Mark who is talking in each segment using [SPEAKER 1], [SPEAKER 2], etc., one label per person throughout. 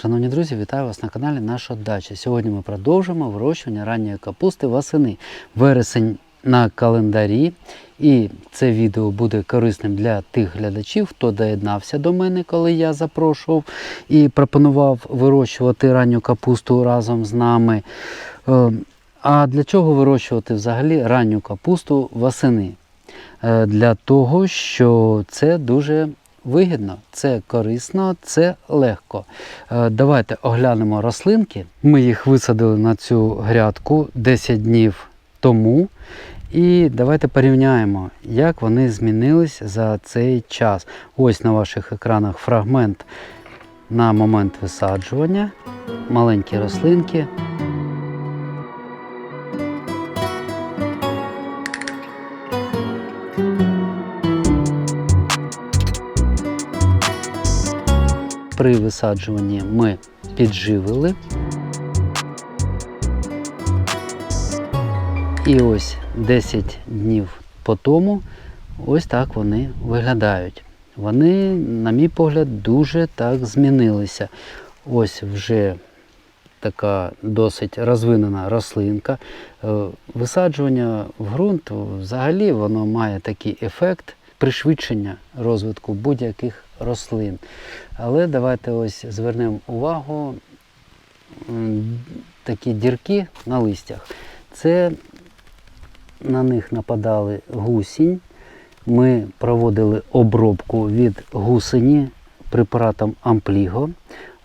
[SPEAKER 1] Шановні друзі, вітаю вас на каналі Наша дача. Сьогодні ми продовжимо вирощування ранньої капусти восени. Вересень на календарі. І це відео буде корисним для тих глядачів, хто доєднався до мене, коли я запрошував і пропонував вирощувати ранню капусту разом з нами. Е, А для чого вирощувати взагалі ранню капусту восени? Е, Для того, що це дуже вигідно, це корисно, це легко. Е, Давайте оглянемо рослинки. Ми їх висадили на цю грядку 10 днів тому. І давайте порівняємо, як вони змінились за цей час. Ось на ваших екранах фрагмент на момент висаджування, маленькі рослинки. При висаджуванні ми підживили. І ось 10 днів по тому ось так вони виглядають. Вони, на мій погляд, дуже так змінилися. Ось вже така досить розвинена рослинка. Е, Висаджування в ґрунт взагалі воно має такий ефект пришвидшення розвитку будь-яких рослин. Але давайте ось звернемо увагу такі дірки на листях. Це на них нападали гусінь. Ми проводили обробку від гусені препаратом Ампліго.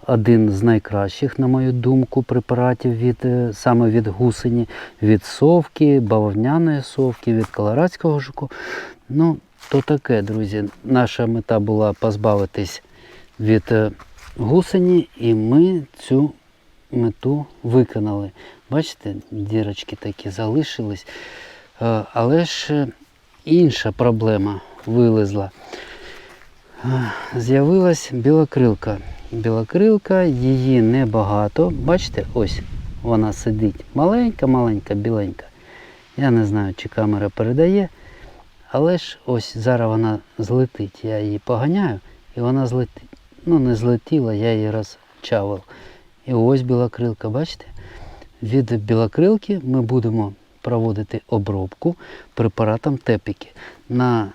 [SPEAKER 1] Один з найкращих, на мою думку, препаратів від, е, саме від гусені, від совки, бавовняної совки, від колорадського жуку. Ну, то таке, друзі. Наша мета була позбавитись від е, гусені, і ми цю мету виконали. Бачите, дірочки такі залишились. Е, Але ж е, інша проблема вилезла. З'явилась білокрилка. Білокрилка, її небагато. Бачите, ось вона сидить. Маленька-маленька, біленька. Я не знаю, чи камера передає. Але ж ось зараз вона злетить. Я її поганяю і вона злетить. Ну, не злетіла, я її розчавив. І ось білокрилка, бачите? Від білокрилки ми будемо проводити обробку препаратом тепіки. На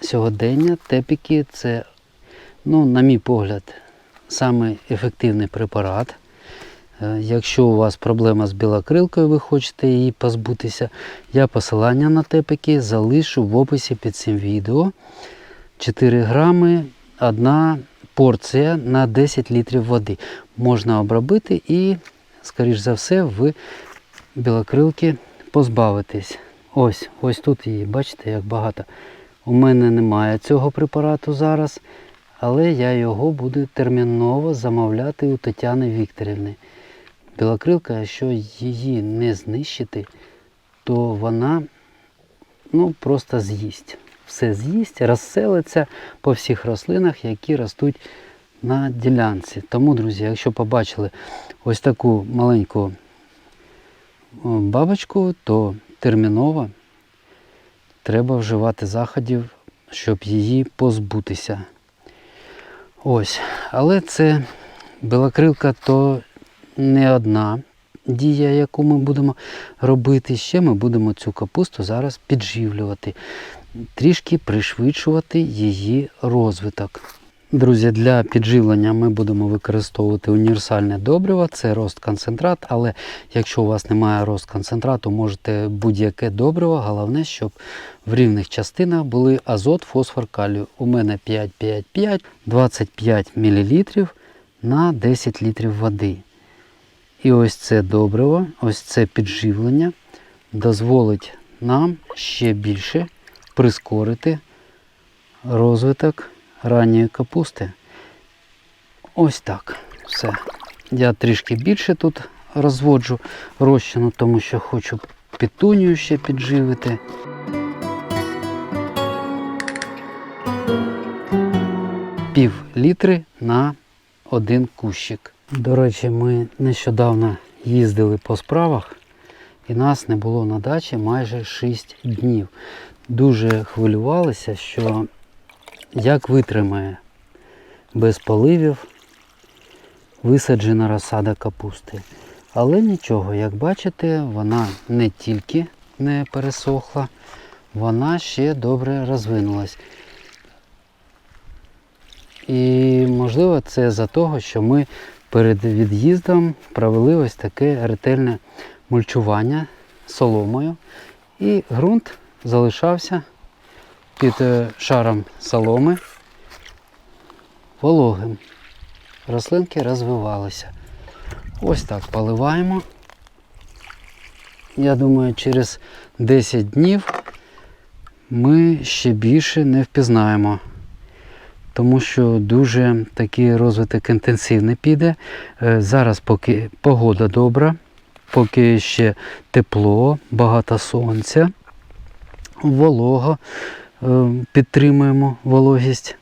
[SPEAKER 1] сьогодення тепіки це, ну, на мій погляд, самий препарат. Е, Якщо у вас проблема з білокрилкою, ви хочете її позбутися, я посилання на тепіки залишу в описі під цим відео. 4 грами, одна порція на 10 літрів води. Можна обробити і, скоріш за все, ви білокрилки позбавитесь. Ось, ось тут її, бачите, як багато. У мене немає цього препарату зараз, але я його буду терміново замовляти у Тетяни Вікторівни. Білокрилка, якщо її не знищити, то вона ну, просто з'їсть. Все з'їсть, розселиться по всіх рослинах, які ростуть на ділянці. Тому, друзі, якщо побачили ось таку маленьку бабочку, то терміново треба вживати заходів, щоб її позбутися. Ось, але це білокрилка то не одна дія, яку ми будемо робити. Ще ми будемо цю капусту зараз підживлювати, трішки пришвидшувати її розвиток. Друзі, для підживлення ми будемо використовувати універсальне добриво, це рост концентрат, але якщо у вас немає рост концентрату, можете будь-яке добриво. Головне, щоб в рівних частинах були азот, фосфор, калію. У мене 5,5,5, 25 мл на 10 літрів води. І ось це добриво, ось це підживлення дозволить нам ще більше прискорити розвиток ранньої капусти. Ось так. Все. Я трішки більше тут розводжу розчину, тому що хочу петунію ще підживити. Пів літри на один кущик. До речі, ми нещодавно їздили по справах і нас не було на дачі майже 6 днів. Дуже хвилювалися, що як витримає без поливів висаджена розсада капусти. Але нічого, як бачите, вона не тільки не пересохла, вона ще добре розвинулась. І можливо це за того, що ми перед від'їздом провели ось таке ретельне мульчування соломою. І ґрунт залишався під е, шаром соломи вологим. Рослинки розвивалися. Ось так поливаємо. Я думаю, через 10 днів ми ще більше не впізнаємо. Тому що дуже такий розвиток інтенсивний піде. Е, Зараз поки погода добра, поки ще тепло, багато сонця, волого, е, підтримуємо вологість,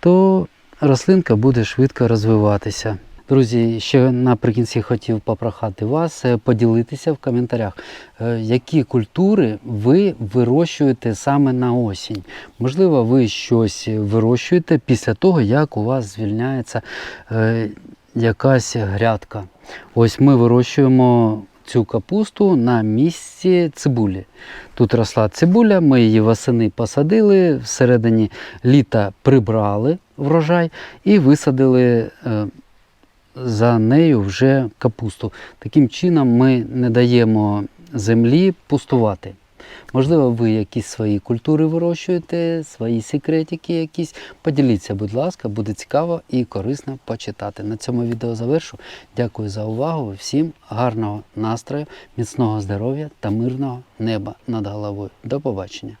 [SPEAKER 1] то рослинка буде швидко розвиватися. Друзі, ще наприкінці хотів попрохати вас е, поділитися в коментарях, е, які культури ви вирощуєте саме на осінь. Можливо, ви щось вирощуєте після того, як у вас звільняється е, якась грядка. Ось ми вирощуємо цю капусту на місці цибулі. Тут росла цибуля, ми її восени посадили, всередині літа прибрали врожай і висадили за нею вже капусту. Таким чином ми не даємо землі пустувати. Можливо, ви якісь свої культури вирощуєте, свої секретики якісь. Поділіться, будь ласка, буде цікаво і корисно почитати. На цьому відео завершу. Дякую за увагу. Всім гарного настрою, міцного здоров'я та мирного неба над головою. До побачення!